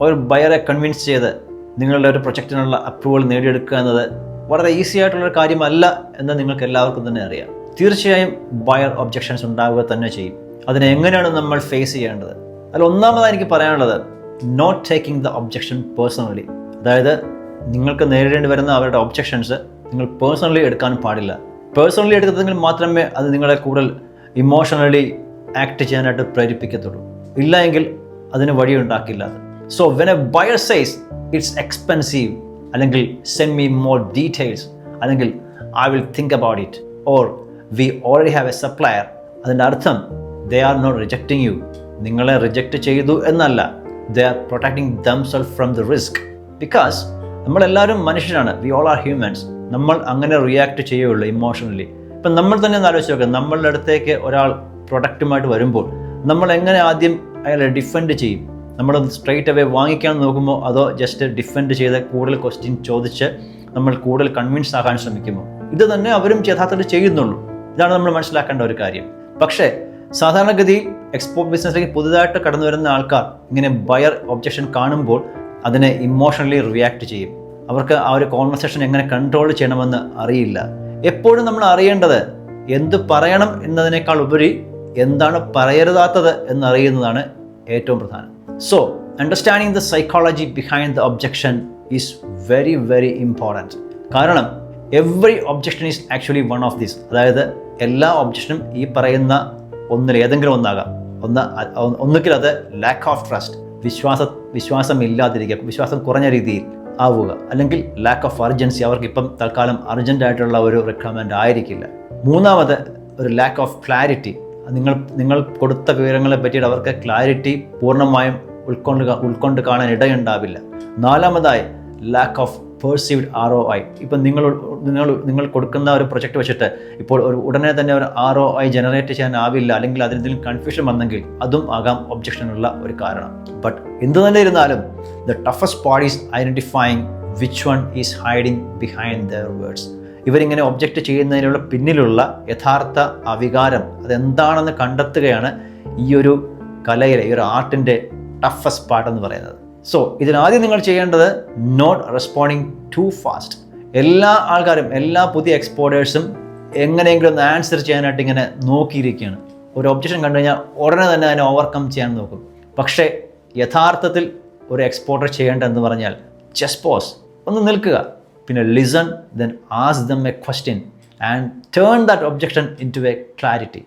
ഒരു ബയറെ കൺവിൻസ് ചെയ്ത് നിങ്ങളുടെ ഒരു പ്രൊജക്റ്റിനുള്ള അപ്രൂവൽ നേടിയെടുക്കുക എന്നത് വളരെ ഈസി ആയിട്ടുള്ളൊരു കാര്യമല്ല എന്ന് നിങ്ങൾക്ക് എല്ലാവർക്കും തന്നെ അറിയാം. തീർച്ചയായും ബയർ ഒബ്ജെക്ഷൻസ് ഉണ്ടാവുക തന്നെ ചെയ്യും. അതിനെ എങ്ങനെയാണ് നമ്മൾ ഫേസ് ചെയ്യേണ്ടത്? അതിൽ ഒന്നാമതായി എനിക്ക് പറയാനുള്ളത് not taking the objection personally അതായത് നിങ്ങൾക്ക് നേരിടേണ്ടി വരുന്ന അവരുടെ ഒബ്ജെക്ഷൻസ് നിങ്ങൾ പേഴ്സണലി എടുക്കാൻ പാടില്ല. പേഴ്സണലി എടുക്കുന്നതെങ്കിൽ മാത്രമേ അത് നിങ്ങളെ കൂടുതൽ ഇമോഷണലി ആക്ട് ചെയ്യാനായിട്ട് പ്രേരിപ്പിക്കത്തുള്ളൂ. ഇല്ല എങ്കിൽ അതിന് വഴിയുണ്ടാക്കില്ല so when a buyer says it's expensive അല്ലെങ്കിൽ സെൻഡ് മീ മോർ ഡീറ്റെയിൽസ് അല്ലെങ്കിൽ I will think about it or we already have a supplier അതിന്റെ അർത്ഥം they are not rejecting you നിങ്ങളെ റിജക്റ്റ് ചെയ്തു എന്നല്ല. They are protecting themself from the risk because നമ്മളെല്ലാവരും മനുഷ്യരാണ്. വി ഓൾ ആർ ഹ്യൂമൻസ് നമ്മൾ അങ്ങനെ റിയാക്ട് ചെയ്യുള്ളൂ ഇമോഷണലി ഇപ്പം നമ്മൾ തന്നെ ഒന്ന് ആലോചിച്ച് നോക്കുക നമ്മളുടെ അടുത്തേക്ക് ഒരാൾ പ്രൊഡക്റ്റുമായിട്ട് വരുമ്പോൾ നമ്മൾ എങ്ങനെ ആദ്യം അയാളെ ഡിഫെൻഡ് ചെയ്യും? നമ്മൾ സ്ട്രൈറ്റ് അവേ വാങ്ങിക്കാൻ നോക്കുമ്പോൾ അതോ ജസ്റ്റ് ഡിഫെൻഡ് ചെയ്ത് കൂടുതൽ ക്വസ്റ്റ്യൻ ചോദിച്ച് നമ്മൾ കൂടുതൽ കൺവിൻസ് ആകാൻ ശ്രമിക്കുമോ? ഇത് തന്നെ അവരും യഥാർത്ഥത്തിൽ ചെയ്യുന്നുള്ളൂ. ഇതാണ് നമ്മൾ മനസ്സിലാക്കേണ്ട ഒരു കാര്യം. പക്ഷേ സാധാരണഗതി എക്സ്പോർട്ട് ബിസിനസ്സിലേക്ക് പുതുതായിട്ട് കടന്നു വരുന്ന ആൾക്കാർ ഇങ്ങനെ ബയർ ഒബ്ജക്ഷൻ കാണുമ്പോൾ അതിനെ ഇമോഷണലി റിയാക്ട് ചെയ്യും. അവർക്ക് ആ ഒരു കോൺവെർസേഷൻ എങ്ങനെ കൺട്രോൾ ചെയ്യണമെന്ന് അറിയില്ല. എപ്പോഴും നമ്മൾ അറിയേണ്ടത് എന്ത് പറയണം എന്നതിനേക്കാൾ ഉപരി എന്താണ് പറയരുതാത്തത് എന്നറിയുന്നതാണ് ഏറ്റവും പ്രധാനം. So understanding the psychology behind the objection is very very important കാരണം every objection is actually one of these അതായത് എല്ലാ ഒബ്ജക്ഷനും ഈ പറയുന്ന ഒന്നിൽ ഏതെങ്കിലും ഒന്നാകാം. ഒന്ന് ഒന്നുകിൽ അത് ലാക്ക് ഓഫ് ട്രസ്റ്റ് വിശ്വാസ വിശ്വാസം ഇല്ലാതിരിക്കുക വിശ്വാസം കുറഞ്ഞ രീതിയിൽ ആവുക. അല്ലെങ്കിൽ ലാക്ക് ഓഫ് അർജൻസി അവർക്ക് ഇപ്പം തൽക്കാലം അർജന്റ് ആയിട്ടുള്ള ഒരു റിക്വയർമെന്റ് ആയിരിക്കില്ല. മൂന്നാമത് ഒരു ലാക്ക് ഓഫ് ക്ലാരിറ്റി നിങ്ങൾ നിങ്ങൾ കൊടുത്ത വിവരങ്ങളെ പറ്റിയിട്ട് അവർക്ക് ക്ലാരിറ്റി പൂർണമായും ഉൾക്കൊണ്ട് ഉൾക്കൊണ്ട് കാണാൻ ഇടയുണ്ടാവില്ല. നാലാമതായി lack of perceived R O I ഇപ്പം നിങ്ങൾ നിങ്ങൾ നിങ്ങൾ കൊടുക്കുന്ന ഒരു പ്രൊജക്റ്റ് വെച്ചിട്ട് ഇപ്പോൾ ഒരു ഉടനെ തന്നെ ഒരു ആർ ഒ ഐ ജനറേറ്റ് ചെയ്യാനാവില്ല അല്ലെങ്കിൽ അതിനെന്തെങ്കിലും കൺഫ്യൂഷൻ വന്നെങ്കിൽ അതും ആകാം ഒബ്ജക്ഷനുള്ള ഒരു കാരണം. ബട്ട് എന്ത് തന്നെ ഇരുന്നാലും the toughest part is identifying which one is hiding behind their words ഇവരിങ്ങനെ ഒബ്ജക്റ്റ് ചെയ്യുന്നതിനുള്ള പിന്നിലുള്ള യഥാർത്ഥ അവികാരം അതെന്താണെന്ന് കണ്ടെത്തുകയാണ് ഈ ഒരു കലയിലെ ഈ ഒരു ആർട്ടിന്റെ ടഫസ്റ്റ് പാർട്ട് എന്ന് പറയുന്നത്. സോ ഇതിനാദ്യം നിങ്ങൾ ചെയ്യേണ്ടത് നോട്ട് റെസ്പോണ്ടിങ് ടു ഫാസ്റ്റ് എല്ലാ ആൾക്കാരും എല്ലാ പുതിയ എക്സ്പോർട്ടേഴ്സും എങ്ങനെയെങ്കിലും ഒന്ന് ആൻസർ ചെയ്യാനായിട്ട് ഇങ്ങനെ നോക്കിയിരിക്കുകയാണ്. ഒരു ഒബ്ജക്ഷൻ കണ്ടു കഴിഞ്ഞാൽ ഉടനെ തന്നെ അതിനെ ഓവർകം ചെയ്യാൻ നോക്കും. പക്ഷേ യഥാർത്ഥത്തിൽ ഒരു എക്സ്പോർട്ടർ ചെയ്യേണ്ടതെന്ന് പറഞ്ഞാൽ ജസ്റ്റ് പോസ് ഒന്ന് നിൽക്കുക. പിന്നെ listen then ask them a question and turn that objection into a clarity